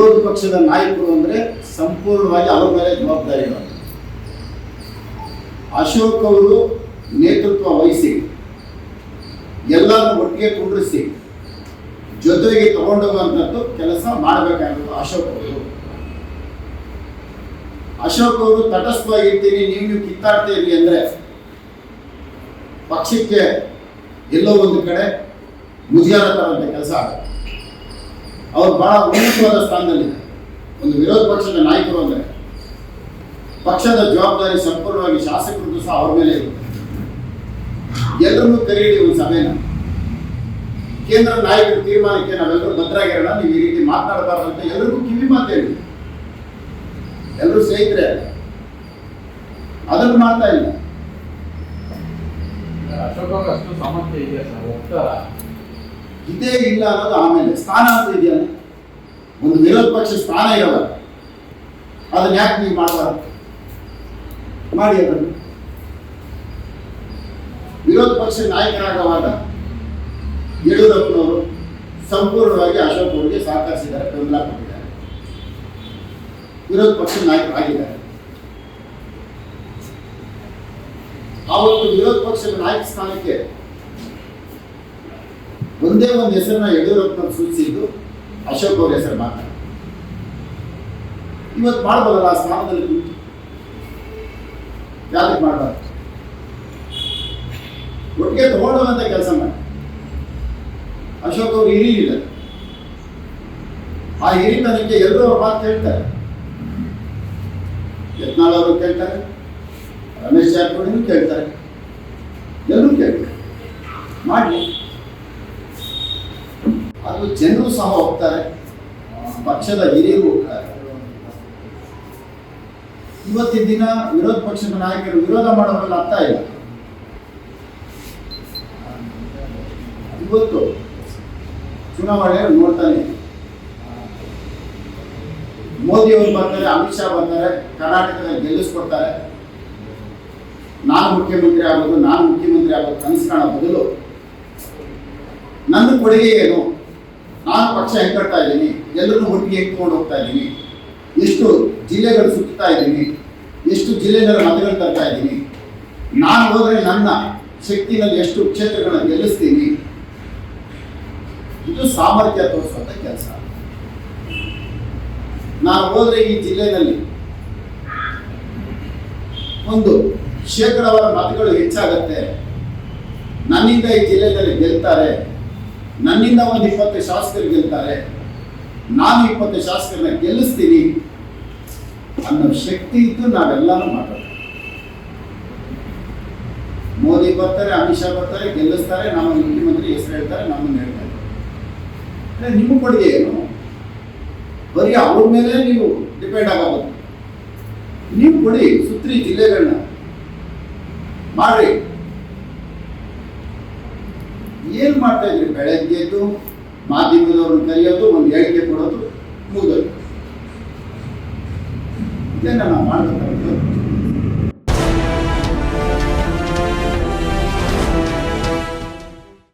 ವಿರೋಧ ಪಕ್ಷದ ನಾಯಕರು ಅಂದ್ರೆ ಸಂಪೂರ್ಣವಾಗಿ ಅವರ ಮೇಲೆ ಜವಾಬ್ದಾರಿ ಅಶೋಕ್ ಅವರು ನೇತೃತ್ವ ವಹಿಸಿ, ಎಲ್ಲರನ್ನು ಒಟ್ಟಿಗೆ ಕುಂಡ್ರಿಸಿ, ಜೊತೆಗೆ ತಗೊಂಡೋಗುವಂಥದ್ದು ಕೆಲಸ ಮಾಡಬೇಕಾಗಿತ್ತು ಅಶೋಕ್ ಅವರು. ಅಶೋಕ್ ಅವರು ತಟಸ್ಥವಾಗಿ ಇರ್ತೀನಿ, ನೀವು ನೀವು ಕಿತ್ತಾಡ್ತೀರಿ ಅಂದ್ರೆ ಪಕ್ಷಕ್ಕೆ ಎಲ್ಲೋ ಒಂದು ಕಡೆ ಮುಜುಗರ ಕೆಲಸ ಆಗುತ್ತೆ. ಅವ್ರು ಬಹಳ ಉನ್ನತವಾದ ಸ್ಥಾನದಲ್ಲಿದೆ ಒಂದು ವಿರೋಧ ಪಕ್ಷದ ನಾಯಕರು ಅಂದ್ರೆ, ಪಕ್ಷದ ಜವಾಬ್ದಾರಿ ಸಂಪೂರ್ಣವಾಗಿ ಶಾಸಕರದ್ದು ಸಹ ಅವ್ರ ಮೇಲೆ ಇರುತ್ತೆ. ಎಲ್ಲರನ್ನೂ ಕರೀಲಿ ಒಂದು ಸಭೆನ? ಕೇಂದ್ರ ನಾಯಕರ ತೀರ್ಮಾನಕ್ಕೆ ನಾವೆಲ್ಲರೂ ಭದ್ರಾಗಿರೋಣ, ನೀವು ಈ ರೀತಿ ಮಾತನಾಡಬಾರ್ದು ಅಂತ ಎಲ್ಲರಿಗೂ ಕಿವಿ ಮಾತು ಹೇಳಿ. ಎಲ್ಲರೂ ಸ್ನೇಹಿತರೆ, ಅದನ್ನು ಮಾಡ್ತಾ ಇಲ್ಲ. ಅಶೋಕ್ ಅಷ್ಟು ಸಮಸ್ಯೆ ಇದೆಯಾ ಸರ್? ಹೋಗ್ತಾರ ಇದೇ ಇಲ್ಲ ಅನ್ನೋದು ಆಮೇಲೆ ಸ್ಥಾನ ಅಂತ ಇದೆಯಲ್ಲ ಒಂದು ವಿರೋಧ ಪಕ್ಷ ಸ್ಥಾನ ಇರಲ್ಲ. ಅದನ್ನ ಯಾಕೆ ನೀವು ಮಾಡಬಾರ್ದು? ಮಾಡಿ ಅದನ್ನು. ವಿರೋಧ ಪಕ್ಷ ನಾಯಕರಾಗವಾದ ಯಡಿಯೂರಪ್ಪನವರು ಸಂಪೂರ್ಣವಾಗಿ ಅಶೋಕ್ ಅವರಿಗೆ ಸಹಕರಿಸಿದ್ದಾರೆ, ಬೆಂಬಲ ಕೊಟ್ಟಿದ್ದಾರೆ. ವಿರೋಧ ಪಕ್ಷ ನಾಯಕರಾಗಿದ್ದಾರೆ. ಆವತ್ತು ವಿರೋಧ ಪಕ್ಷದ ನಾಯಕ ಸ್ಥಾನಕ್ಕೆ ಒಂದೇ ಒಂದು ಹೆಸರನ್ನ ಯಡಿಯೂರಪ್ಪನವ್ರು ಸೂಚಿಸಿದ್ದು ಅಶೋಕ್ ಅವ್ರ ಹೆಸರು ಮಾತ್ರ. ಇವತ್ತು ಮಾಡ್ಬೋದಲ್ಲ ಆ ಸ್ಥಾನದಲ್ಲಿ ಕುಂತು? ಯಾಕೆ ಮಾಡಬಾರ್ದು? ಒಟ್ಟಿಗೆ ತಗೊಂಡೋಗಂತ ಕೆಲಸ ಮಾಡಿ. ಅಶೋಕ್ ಅವರು ಹಿರಿಯಿಲ್ಲ ಆ ಹಿರಿತನಕ್ಕೆ ಎಲ್ಲರೂ ಅವ್ರ ಮಾತು ಕೇಳ್ತಾರೆ ಯತ್ನಾಳ್ ಅವರು ಕೇಳ್ತಾರೆ, ರಮೇಶ್ ಜಾರಕಿಹೊಳಿನೂ ಕೇಳ್ತಾರೆ. ಎಲ್ಲರೂ ಕೇಳ್ತಾರೆ. ಮಾಡಿ. ಜನರು ಸಹ ಹೋಗ್ತಾರೆ. ಪಕ್ಷದ ಹಿರಿಯರು ಹೋಗ್ತಾರೆ. ಇವತ್ತಿನ ದಿನ ವಿರೋಧ ಪಕ್ಷದ ನಾಯಕರು ವಿರೋಧ ಮಾಡೋದ್ರಲ್ಲಿ ಅರ್ಥ ಇಲ್ಲ. ಇವತ್ತು ಚುನಾವಣೆ ನೋಡ್ತಾನೆ. ಮೋದಿ ಅವರು ಬರ್ತಾರೆ ಅಮಿತ್ ಶಾ ಬರ್ತಾರೆ ಕರ್ನಾಟಕದಲ್ಲಿ ಗೆಲ್ಲಿಸ್ಕೊಡ್ತಾರೆ. ನಾನು ಮುಖ್ಯಮಂತ್ರಿ ಆಗೋದು, ನಾನು ಮುಖ್ಯಮಂತ್ರಿ ಆಗೋದು ಕನಸು ಕಾಣೋ ಬದಲು. ನನ್ನ ಕೊಡುಗೆ ಏನು? ನಾನು ಪಕ್ಷ ಹೆಂಗ್ ಕಟ್ತಾ ಇದ್ದೀನಿ. ಎಲ್ಲರನ್ನೂ ಒಟ್ಟಿಗೆ ಎತ್ಕೊಂಡು ಹೋಗ್ತಾ ಇದ್ದೀನಿ. ಎಷ್ಟು ಜಿಲ್ಲೆಗಳು ಸುತ್ತಾ ಇದ್ದೀನಿ, ಎಷ್ಟು ಜಿಲ್ಲೆಗಳ ಮತಗಳು ತರ್ತಾ ಇದ್ದೀನಿ. ನಾನು ಹೋದರೆ ನನ್ನ ಶಕ್ತಿನಲ್ಲಿ ಎಷ್ಟು ಕ್ಷೇತ್ರಗಳನ್ನು ಗೆಲ್ಲಿಸ್ತೀನಿ. ಇದು ಸಾಮರ್ಥ್ಯ ತೋರಿಸುವಂತ ಕೆಲಸ. ನಾನು ಹೋದರೆ ಈ ಜಿಲ್ಲೆನಲ್ಲಿ ಒಂದು ಶೇಕಡಾವಾರು ಮತಗಳು ಹೆಚ್ಚಾಗತ್ತೆ. ನನ್ನಿಂದ ಈ ಜಿಲ್ಲೆಯಲ್ಲಿ ಗೆಲ್ತಾರೆ. ನನ್ನಿಂದ ಒಂದು ಇಪ್ಪತ್ತು ಶಾಸಕರು ಗೆಲ್ತಾರೆ. ನಾನು ಇಪ್ಪತ್ತು ಶಾಸಕರನ್ನ ಗೆಲ್ಲಿಸ್ತೀನಿ ಅನ್ನೋ ಶಕ್ತಿ ಇದ್ದು ನಾವೆಲ್ಲಾನು ಮಾಡೋದು ಮೋದಿ ಬರ್ತಾರೆ, ಅಮಿತ್ ಶಾ ಬರ್ತಾರೆ, ಗೆಲ್ಲಿಸ್ತಾರೆ, ನಮ್ಮ ಮುಖ್ಯಮಂತ್ರಿ ಹೆಸರು ಹೇಳ್ತಾರೆ, ನಮ್ಮನ್ನು ಹೇಳ್ತಾರೆ. ನಿಮ್ಮ ಕೊಡುಗೆ ಏನು? ಬರೀ ಅವ್ರ ಮೇಲೆ ನೀವು ಡಿಪೆಂಡ್ ಆಗೋದು. ನೀವು ಕೊಡಿ ಸುತ್ರಿ ಜಿಲ್ಲೆಗಳನ್ನ. ಮಾಡ್ರಿ. ಏನ್ ಮಾಡ್ತಾ ಇದ್ರಿ? ಬೆಳಗ್ಗೆ ಎದ್ದು ಮಾಧ್ಯಮದವ್ರನ್ನ ಕರೆಯೋದು ಒಂದು ಹೇಳಿಕೆ ಕೊಡೋದು ಮುಗಿದೋಯ್ತು. ಇದನ್ನ ನಾವು ಮಾಡ್ಬೇಕಾಗಿತ್ತು